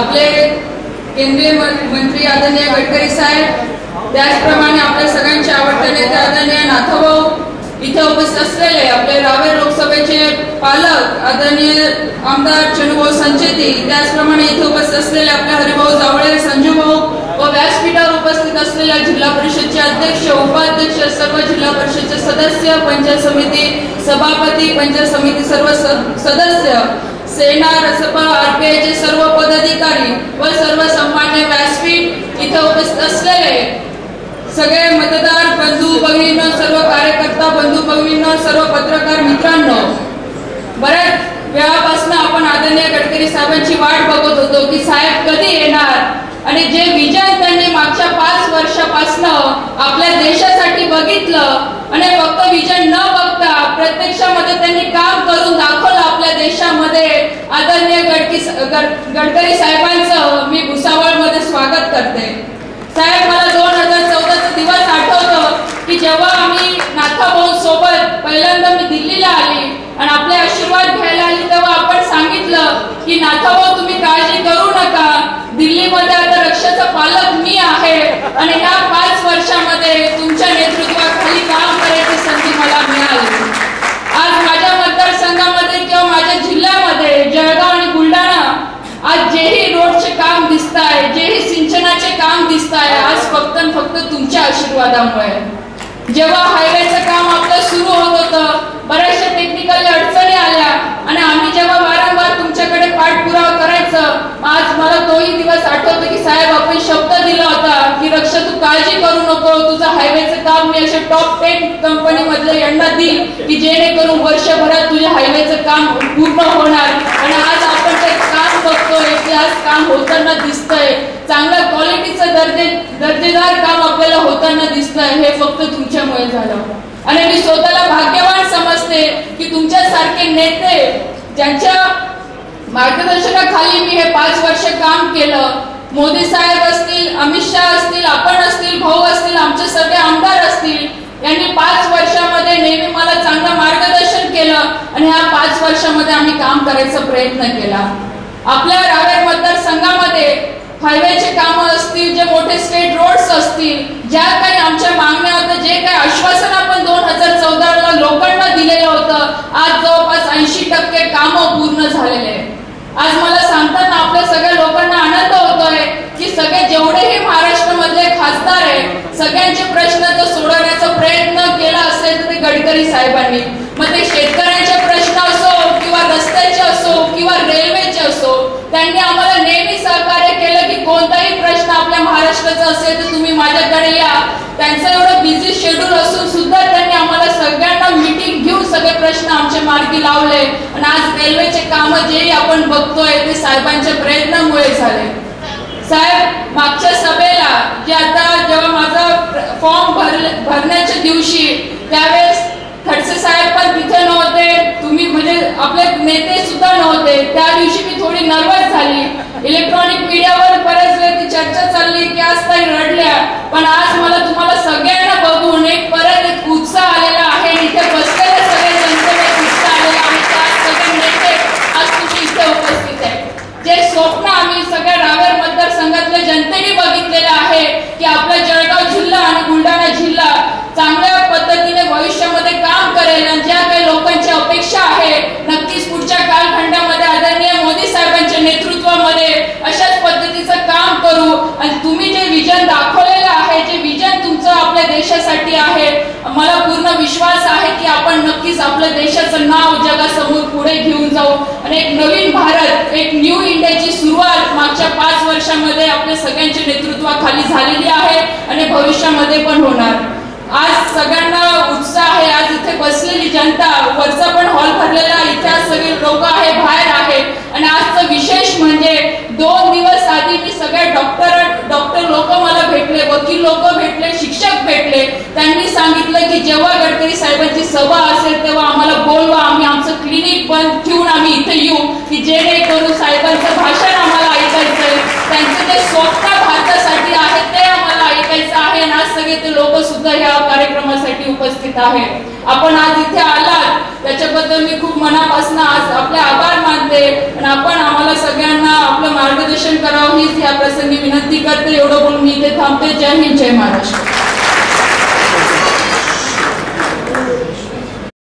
आपले केंद्रीय मंत्री आदरणीय गडकरी साहेब त्याचप्रमाणे आपल्या सगळ्यांचे आवडते नेते आदरणीय नाथभाऊ इथे उपस्थित असलेले आपले रावेर लोकसभेचे पालक आदरणीय आमदार चनुभाऊ संचेती त्याचप्रमाणे इथे उपस्थित असलेले आपले हरिभाऊ जावळे संजूभाऊ व व्यासपीठावर उपस्थित असलेल्या जिल्हा परिषदचे अध्यक्ष उपाध्यक्ष सर्व जिल्हा परिषदचे सदस्य पंचायत समिती सभापती पंचायत समिती सर्व सदस्य सेना रसपा आरपीआयचे सर्व पदाधिकारी व सर्व सन्मान्य व्यासपीठ इथे उपस्थित असलेले सगळे मतदार बंधू भगिनींनो सर्व कार्यकर्ता बंधू भगिनींनो सर्व पत्रकार मित्रांनो बऱ्याच वेळापासून आपण आदरणीय गडकरी साहेबांची वाट बघत होतो की साहेब कधी येणार? आणि जे विजन त्यांनी मागच्या पाच वर्षापासून आपल्या देशासाठी बघितलं आणि फक्त विजन न बघता प्रत्यक्षामध्ये त्यांनी काम करून दाखवलं आपल्या देशामध्ये आदरणीय गडकी गडकरी साहेबांचं मी भुसावळमध्ये स्वागत करते. साहेब मला दोन हजार चौदाचा दिवस आठवतो की जेव्हा आम्ही नाथाभाऊ सोबत पहिल्यांदा मी दिल्लीला आली आणि आपले आशीर्वाद घ्यायला आली तेव्हा आपण सांगितलं की नाथाभाऊ तुम्ही काळजी करू नका. दिल्लीमध्ये आता रक्षाचा पालक मी आहे आणि ह्या पाच वर्षामध्ये तुमच्या नेतृत्वाखाली काम करायची संधी मला मिळाली आज माझ्या मतदारसंघामध्ये किंवा माझ्या जिल्ह्यामध्ये जळगाव आणि बुलढाणा आज जेही रोडचे काम दिसत आहे जेही सिंचनाचे काम दिसत आहे आज फक्त आणि फक्त तुमच्या आशीर्वादामुळे. जेव्हा हायवेचं काम आपलं सुरू होत होतं बऱ्याचशा टेक्निकल अडचणी आल्या आणि आम्ही जेव्हा वारंवार तुमच्याकडे पाठपुरावा करायचं आज मला तोही दिवस आठवतो की साहेब आपण शब्द दिला होता की रक्षा तू काळजी करू नको तुझं हायवेचं काम मी असे टॉप टेन कंपनी मधले यांना देईल की जेणेकरून वर्षभरात तुझ्या हायवेचं काम पूर्ण होणार. आणि आज आपण ते काम बघतोय ते आज काम होताना दिसतंय. चांगलं दर्जे दर्जेदार काम आपल्याला होताना दिसतंय हे फक्त तुमच्यामुळे झालं. आणि मी स्वतःला भाग्यवान समजते की तुमच्यासारखे नेते ज्यांच्या मार्गदर्शनाखाली मी हे पाच वर्ष काम केलं मोदी साहेब असतील अमित शहा असतील आपण असतील भाऊ असतील आमचे सगळे आमदार असतील यांनी पाच वर्षामध्ये नेहमी मला चांगलं मार्गदर्शन केलं आणि ह्या पाच वर्षामध्ये आम्ही काम करायचा प्रयत्न केला. आपल्या रावेर मतदारसंघामध्ये हायवेचे कामं असतील जे मोठे स्टेट रोड्स असतील ज्या काही आमच्या मागण्या होत्या जे काही आश्वासन आपण दोन हजार चौदाला लोकांना दिलेलं होतं आज जवळपास ऐंशी टक्के कामं पूर्ण झालेले आज मला सांगताना आपल्या सगळ्या लोकांना आनंद होतोय की सगळे जेवढेही महाराष्ट्रामधले खासदार आहे सगळ्यांचे प्रश्न जर सोडवण्याचा प्रयत्न केला असेल तर ते गडकरी साहेबांनी. मग ते शेतकऱ्यांचे प्रश्न असो किंवा रस्त्याचे असो किंवा रेल्वेचे असो त्यांनी आम्हाला नेहमी सहकार्य केलं की कोणताही प्रश्न आपल्या महाराष्ट्राचा असेल तर तुम्ही माझ्याकडे या. त्यांचं एवढं बिझी शेड्यूल असून सुद्धा त्यांनी आम्हाला सगळ्यांना मिटिंग घेऊन सगळे प्रश्न आमच्या मार्गी लावले. आणि आज रेल्वेचे काम जेही आपण बघतोय ते साहेबांच्या प्रयत्नामुळे झाले. साहेब मागच्या सभेला जे आता जेव्हा माझा फॉर्म भरले भरण्याच्या दिवशी त्यावेळेस खडसे साहेब पण तिथे नव्हते. तुम्ही म्हणजे आपले नेते सुद्धा नव्हते. त्या दिवशी मी थोडी नर्वस झाली इलेक्ट्रॉनिक मीडियावर बऱ्याच वेळ ती चर्चा चालली की आज काही रडल्या पण आज मला तुम्हाला सगळ्यांना बघून एक परत एक उत्साह आलेला आहे. इथे बसलेले सगळे जनतेला उत्साह आलेला आहे. आज सगळे नेते आज तुम्ही इथे उपस्थित आहे जे स्वप्न आम्ही सगळ्या रावेर मतदारसंघातल्या जनतेने बघितलेलं आहे की आपला जळगाव जिल्हा आणि बुलढाणा जिल्हा चांगल्या पद्धतीने भविष्यामध्ये काम करेल आणि ज्या काही लोकांची अपेक्षा आहे नक्कीच पुढच्या कालखंडामध्ये आदरणीय मोदी साहेबांच्या नेतृत्वामध्ये अशाच पद्धतीचं काम करू आणि तुम्ही जे विजन दाखवलेलं आहे जे विजन तुमचं आपल्या देशासाठी आहे मला पूर्ण विश्वास आहे की आपण नक्कीच आपल्या देशाचं नाव जगासमोर पुढे घेऊन जाऊ. आणि एक नवीन भारत एक न्यू इंडियाची सुरुवात मागच्या पाच वर्षामध्ये आपल्या सगळ्यांच्या नेतृत्वाखाली झालेली आहे आणि भविष्यामध्ये पण होणार. आज सगळ्यांना उत्साह आहे. आज इथे बसलेली जनता वरचा पण हॉल भरलेला इथे आज सगळे लोक आहे बाहेर आहे. आणि आजचं विशेष म्हणजे दोन दिवस आधी मी सगळ्या डॉक्टर डॉक्टर लोक मला भेटले वकील लोक भेटले शिक्षक भेटले. त्यांनी सांगितलं की जेव्हा गडकरी साहेबांची सभा असेल तेव्हा आम्हाला बोलवा आम्ही आमचं क्लिनिक बंद ठेवून आम्ही इथे येऊ की जेणेकरून साहेबांचं भाषण आम्हाला ऐकायचंय त्यांचं ते स्वप्न भारतासाठी आहे ते आम्हाला ऐकायचं आहे आणि आज सगळे ते लोक सुद्धा या कार्यक्रमासाठी उपस्थित आहे. आपण आज इथे आलात. त्याच्याबद्दल मी खूप मनापासून आज आपले आभार मानते. आणि आपण आम्हाला सगळ्यांना आपलं मार्गदर्शन करावं हीच या प्रसंगी विनंती करते. एवढं बोलून मी इथे थांबते. जय हिंद जय महाराष्ट्र.